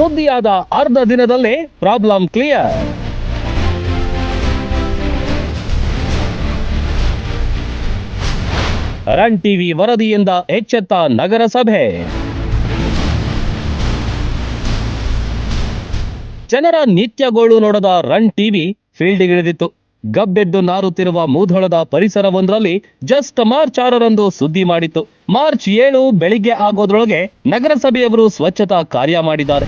ಸುದ್ದಿಯಾದ ಅರ್ಧ ದಿನದಲ್ಲೇ problem clear. Run TV ವರದಿಯಿಂದ ಎಚ್ಚೆತ್ತ ನಗರಸಭೆ. ಜನರ ನಿತ್ಯಗೋಳು ನೋಡದ ರನ್ ಟಿವಿ ಫೀಲ್ಡ್ಗಿಳಿದಿತ್ತು. ಗಬ್ಬೆದ್ದು ನಾರುತ್ತಿರುವ ಮೂಧೊಳದ ಪರಿಸರವೊಂದರಲ್ಲಿ ಜಸ್ಟ್ ಮಾರ್ಚ್ ಆರರಂದು ಸುದ್ದಿ ಮಾಡಿತ್ತು. ಮಾರ್ಚ್ ಏಳು ಬೆಳಿಗ್ಗೆ ಆಗೋದ್ರೊಳಗೆ ನಗರಸಭೆಯವರು ಸ್ವಚ್ಛತಾ ಕಾರ್ಯ ಮಾಡಿದ್ದಾರೆ.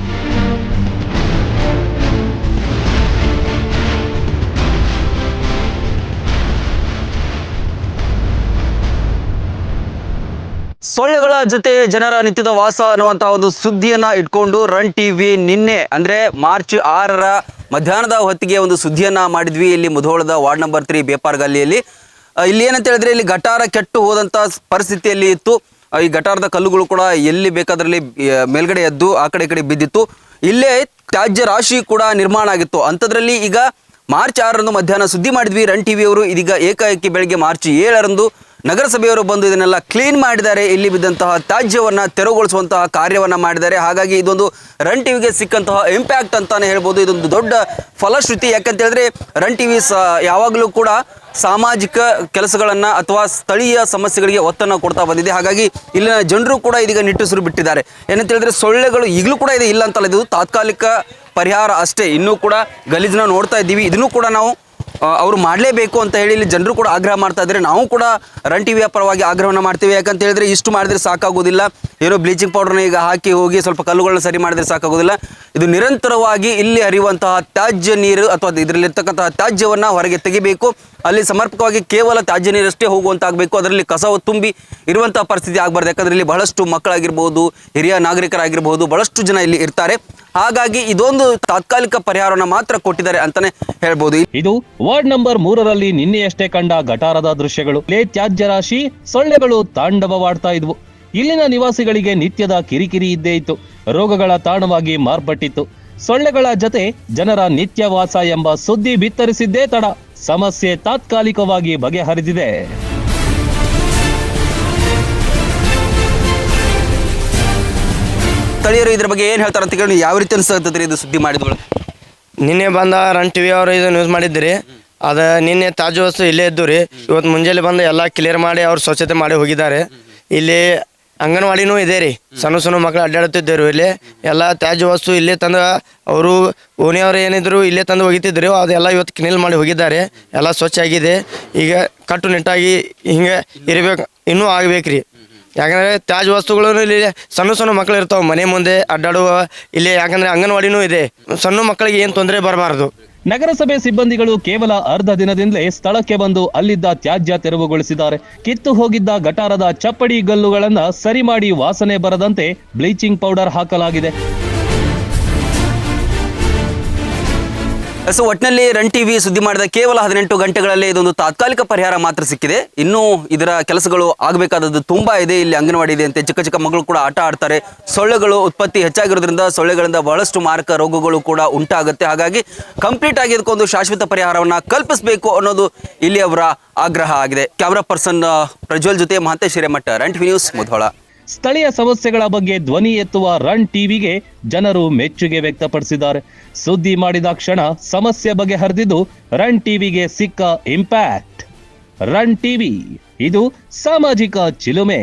ಸೊಳ್ಳೆಗಳ ಜೊತೆ ಜನರ ನಿತ್ಯದ ವಾಸ ಅನ್ನುವಂತಹ ಒಂದು ಸುದ್ದಿಯನ್ನ ಇಟ್ಕೊಂಡು ರನ್ ಟಿವಿ ನಿನ್ನೆ, ಅಂದ್ರೆ ಮಾರ್ಚ್ ಆರರ ಮಧ್ಯಾಹ್ನದ ಹೊತ್ತಿಗೆ ಒಂದು ಸುದ್ದಿಯನ್ನ ಮಾಡಿದ್ವಿ. ಇಲ್ಲಿ ಮುಧೋಳದ ವಾರ್ಡ್ ನಂಬರ್ ತ್ರೀ ಬೇಪಾರ್ ಗಲ್ಲಿಯಲ್ಲಿ. ಇಲ್ಲಿ ಏನಂತ ಹೇಳಿದ್ರೆ ಇಲ್ಲಿ ಗಟಾರ ಕೆಟ್ಟು ಹೋದಂತ ಪರಿಸ್ಥಿತಿಯಲ್ಲಿ ಇತ್ತು. ಈ ಗಟಾರದ ಕಲ್ಲುಗಳು ಕೂಡ ಎಲ್ಲಿ ಬೇಕಾದ್ರಲ್ಲಿ ಮೇಲ್ಗಡೆ ಎದ್ದು ಆ ಕಡೆ ಕಡೆ ಬಿದ್ದಿತ್ತು. ಇಲ್ಲೇ ತ್ಯಾಜ್ಯ ರಾಶಿ ಕೂಡ ನಿರ್ಮಾಣ ಆಗಿತ್ತು. ಅಂಥದ್ರಲ್ಲಿ ಈಗ ಮಾರ್ಚ್ ಆರರಂದು ಮಧ್ಯಾಹ್ನ ಸುದ್ದಿ ಮಾಡಿದ್ವಿ. ರನ್ ಟಿವಿ ಅವರು ಇದೀಗ ಏಕಾಏಕಿ ಬೆಳಗ್ಗೆ ಮಾರ್ಚ್ ಏಳರಂದು ನಗರಸಭೆಯವರು ಬಂದು ಇದನ್ನೆಲ್ಲ ಕ್ಲೀನ್ ಮಾಡಿದ್ದಾರೆ. ಇಲ್ಲಿ ಬಿದ್ದಂತಹ ತ್ಯಾಜ್ಯವನ್ನು ತೆರವುಗೊಳಿಸುವಂತಹ ಕಾರ್ಯವನ್ನು ಮಾಡಿದ್ದಾರೆ. ಹಾಗಾಗಿ ಇದೊಂದು ರನ್ ಟಿವಿಗೆ ಸಿಕ್ಕಂತಹ ಇಂಪ್ಯಾಕ್ಟ್ ಅಂತಾನೆ ಹೇಳ್ಬೋದು. ಇದೊಂದು ದೊಡ್ಡ ಫಲಶ್ರುತಿ. ಯಾಕಂತ ಹೇಳಿದ್ರೆ ರನ್ ಟಿವಿ ಯಾವಾಗಲೂ ಕೂಡ ಸಾಮಾಜಿಕ ಕೆಲಸಗಳನ್ನು ಅಥವಾ ಸ್ಥಳೀಯ ಸಮಸ್ಯೆಗಳಿಗೆ ಒತ್ತನ್ನು ಕೊಡ್ತಾ ಬಂದಿದೆ. ಹಾಗಾಗಿ ಇಲ್ಲಿನ ಜನರು ಕೂಡ ಇದೀಗ ನಿಟ್ಟುಸಿರು ಬಿಟ್ಟಿದ್ದಾರೆ. ಏನಂತ ಹೇಳಿದ್ರೆ ಸೊಳ್ಳೆಗಳು ಈಗಲೂ ಕೂಡ ಇದೆ. ಇಲ್ಲ ಅಂತಲ್ಲ, ಇದು ತಾತ್ಕಾಲಿಕ ಪರಿಹಾರ ಅಷ್ಟೇ. ಇನ್ನೂ ಕೂಡ ಗಲೀಜನ್ನ ನೋಡ್ತಾ ಇದ್ದೀವಿ. ಇದನ್ನು ಕೂಡ ನಾವು ಅವರು ಮಾಡಲೇಬೇಕು ಅಂತ ಹೇಳಿ ಇಲ್ಲಿ ಜನರು ಕೂಡ ಆಗ್ರಹ ಮಾಡ್ತಾ ಇದ್ದಾರೆ. ನಾವು ಕೂಡ ರನ್ ಟಿವಿಯ ಪರವಾಗಿ ಆಗ್ರಹವನ್ನು ಮಾಡ್ತೀವಿ. ಯಾಕಂತ ಹೇಳಿದ್ರೆ ಇಷ್ಟು ಮಾಡಿದ್ರೆ ಸಾಕಾಗೋದಿಲ್ಲ. ಏನೋ ಬ್ಲೀಚಿಂಗ್ ಪೌಡರ್ನ ಈಗ ಹಾಕಿ ಹೋಗಿ ಸ್ವಲ್ಪ ಕಲ್ಲುಗಳನ್ನ ಸರಿ ಮಾಡಿದ್ರೆ ಸಾಕಾಗೋದಿಲ್ಲ. ಇದು ನಿರಂತರವಾಗಿ ಇಲ್ಲಿ ಹರಿಯುವಂತಹ ತ್ಯಾಜ್ಯ ನೀರು ಅಥವಾ ಇದರಲ್ಲಿರ್ತಕ್ಕಂತಹ ತ್ಯಾಜ್ಯವನ್ನು ಹೊರಗೆ ತೆಗಿಬೇಕು. ಅಲ್ಲಿ ಸಮರ್ಪಕವಾಗಿ ಕೇವಲ ತ್ಯಾಜ್ಯ ನೀರಷ್ಟೇ ಹೋಗುವಂತಾಗಬೇಕು. ಅದರಲ್ಲಿ ಕಸವು ತುಂಬಿ ಇರುವಂತಹ ಪರಿಸ್ಥಿತಿ ಆಗಬಾರ್ದು. ಯಾಕಂದ್ರೆ ಇಲ್ಲಿ ಬಹಳಷ್ಟು ಮಕ್ಕಳಾಗಿರ್ಬೋದು, ಹಿರಿಯ ನಾಗರಿಕರಾಗಿರ್ಬೋದು, ಬಹಳಷ್ಟು ಜನ ಇಲ್ಲಿ ಇರ್ತಾರೆ. ಹಾಗಾಗಿ ಇದೊಂದು ತಾತ್ಕಾಲಿಕ ಪರಿಹಾರವನ್ನು ಮಾತ್ರ ಕೊಟ್ಟಿದ್ದಾರೆ ಅಂತಾನೆ ಹೇಳ್ಬೋದು. ಇದು ವಾರ್ಡ್ ನಂಬರ್ ಮೂರರಲ್ಲಿ ನಿನ್ನೆಯಷ್ಟೇ ಕಂಡ ಗಟಾರದ ದೃಶ್ಯಗಳು. ಲೇ ತ್ಯಾಜ್ಯ ರಾಶಿ, ಸೊಳ್ಳೆಗಳು ತಾಂಡವವಾಡ್ತಾ ಇದ್ವು. ಇಲ್ಲಿನ ನಿವಾಸಿಗಳಿಗೆ ನಿತ್ಯದ ಕಿರಿಕಿರಿ ಇದ್ದೇ ಇತ್ತು. ರೋಗಗಳ ತಾಣವಾಗಿ ಮಾರ್ಪಟ್ಟಿತ್ತು. ಸೊಳ್ಳೆಗಳ ಜತೆ ಜನರ ನಿತ್ಯವಾಸ ಎಂಬ ಸುದ್ದಿ ಬಿತ್ತರಿಸಿದ್ದೇ ತಡ. ಸಮಸ್ಯೆ ತಾತ್ಕಾಲಿಕವಾಗಿ ಬಗೆಹರಿದಿದೆ. ಸ್ಥಳೀಯರು ಇದ್ರ ಬಗ್ಗೆ ಏನು ಹೇಳ್ತಾರೆ ಅಂತ ಕೇಳಿ ಯಾವ ರೀತಿ ಅನ್ಸುತ್ತೆ ಇದು ಸುದ್ದಿ ಮಾಡಿದ ನಿನ್ನೆ ಬಂದ ರನ್ ಟಿವಿ ಅವರು ಇದು ನ್ಯೂಸ್ ಮಾಡಿದ್ರಿ. ಅದ ನಿನ್ನೆ ತಾಜು ವಸ್ತು ಇಲ್ಲೇ ಇದ್ದು ರೀ. ಇವತ್ತು ಮುಂಜಾನೆ ಬಂದು ಎಲ್ಲ ಕ್ಲಿಯರ್ ಮಾಡಿ ಅವ್ರು ಸ್ವಚ್ಛತೆ ಮಾಡಿ ಹೋಗಿದ್ದಾರೆ. ಇಲ್ಲಿ ಅಂಗನವಾಡಿನೂ ಇದೆ ರೀ. ಸಣ್ಣ ಸಣ್ಣ ಮಕ್ಕಳು ಅಡ್ಡಾಡುತ್ತಿದ್ದರು ಇಲ್ಲಿ. ಎಲ್ಲ ತ್ಯಾಜ್ಯ ವಸ್ತು ಇಲ್ಲೇ ತಂದು ಅವರು ಓಣಿಯವರು ಏನಿದ್ರು ಇಲ್ಲೇ ತಂದು ಒಗಿತಿದ್ರು. ಅದೆಲ್ಲ ಇವತ್ತು ಕ್ಲೀನ್ ಮಾಡಿ ಹೋಗಿದ್ದಾರೆ. ಎಲ್ಲ ಸ್ವಚ್ಛ ಆಗಿದೆ. ಈಗ ಕಟ್ಟುನಿಟ್ಟಾಗಿ ಹಿಂಗೆ ಇರಬೇಕು, ಇನ್ನೂ ಆಗ್ಬೇಕ್ರಿ. ಯಾಕಂದರೆ ತ್ಯಾಜ್ಯ ವಸ್ತುಗಳನ್ನು ಇಲ್ಲಿ ಸಣ್ಣ ಸಣ್ಣ ಮಕ್ಕಳು ಇರ್ತಾವೆ ಮನೆ ಮುಂದೆ ಅಡ್ಡಾಡುವ, ಇಲ್ಲಿ ಯಾಕಂದರೆ ಅಂಗನವಾಡಿನೂ ಇದೆ. ಸಣ್ಣ ಮಕ್ಕಳಿಗೆ ಏನು ತೊಂದರೆ ಬರಬಾರದು. ನಗರಸಭೆ ಸಿಬ್ಬಂದಿಗಳು ಕೇವಲ ಅರ್ಧ ದಿನದಿಂದಲೇ ಸ್ಥಳಕ್ಕೆ ಬಂದು ಅಲ್ಲಿದ್ದ ತ್ಯಾಜ್ಯ ತೆರವುಗೊಳಿಸಿದ್ದಾರೆ. ಕಿತ್ತು ಹೋಗಿದ್ದ ಗಟಾರದ ಚಪ್ಪಡಿ ಗಲ್ಲುಗಳನ್ನು ಸರಿ ಮಾಡಿ ವಾಸನೆ ಬರದಂತೆ ಬ್ಲೀಚಿಂಗ್ ಪೌಡರ್ ಹಾಕಲಾಗಿದೆ. ಸೊ ಒಟ್ಟಿನಲ್ಲಿ ರನ್ ಟಿವಿ ಸುದ್ದಿ ಮಾಡಿದ ಕೇವಲ ಹದಿನೆಂಟು ಗಂಟೆಗಳಲ್ಲಿ ಇದೊಂದು ತಾತ್ಕಾಲಿಕ ಪರಿಹಾರ ಮಾತ್ರ ಸಿಕ್ಕಿದೆ. ಇನ್ನೂ ಇದರ ಕೆಲಸಗಳು ಆಗಬೇಕಾದದ್ದು ತುಂಬಾ ಇದೆ. ಇಲ್ಲಿ ಅಂಗನವಾಡಿ ಇದೆ ಅಂತೆ ಚಿಕ್ಕ ಚಿಕ್ಕ ಮಗಳು ಕೂಡ ಆಟ ಆಡ್ತಾರೆ. ಸೊಳ್ಳೆಗಳು ಉತ್ಪತ್ತಿ ಹೆಚ್ಚಾಗಿರೋದ್ರಿಂದ ಸೊಳ್ಳೆಗಳಿಂದ ಬಹಳಷ್ಟು ಮಾರಕ ರೋಗಗಳು ಕೂಡ ಉಂಟಾಗುತ್ತೆ. ಹಾಗಾಗಿ ಕಂಪ್ಲೀಟ್ ಆಗಿ ಇದಕ್ಕೊಂದು ಶಾಶ್ವತ ಪರಿಹಾರವನ್ನ ಕಲ್ಪಿಸಬೇಕು ಅನ್ನೋದು ಇಲ್ಲಿ ಅವರ ಆಗ್ರಹ ಆಗಿದೆ. ಕ್ಯಾಮ್ರಾ ಪರ್ಸನ್ ಪ್ರಜ್ವಲ್ ಜೊತೆ ಮಹಂತೇಶ್ ಹಿರೇಮಠ ರಂಟ್ ನ್ಯೂಸ್ ಮುಧೋಳ. ಸ್ಥಳೀಯ ಸಮಸ್ಯೆಗಳ ಬಗ್ಗೆ ಧ್ವನಿ ಎತ್ತುವ ರನ್ ಟಿವಿಗೆ ಜನರು ಮೆಚ್ಚುಗೆ ವ್ಯಕ್ತಪಡಿಸಿದ್ದಾರೆ. ಸುದ್ದಿ ಮಾಡಿದ ಕ್ಷಣ ಸಮಸ್ಯೆ ಬಗ್ಗೆ ಹರಿದಿದ್ದು ರನ್ ಟಿವಿಗೆ ಸಿಕ್ಕ ಇಂಪ್ಯಾಕ್ಟ್ ರನ್ ಟಿವಿ, ಇದು ಸಾಮಾಜಿಕ ಚಿಲುಮೆ.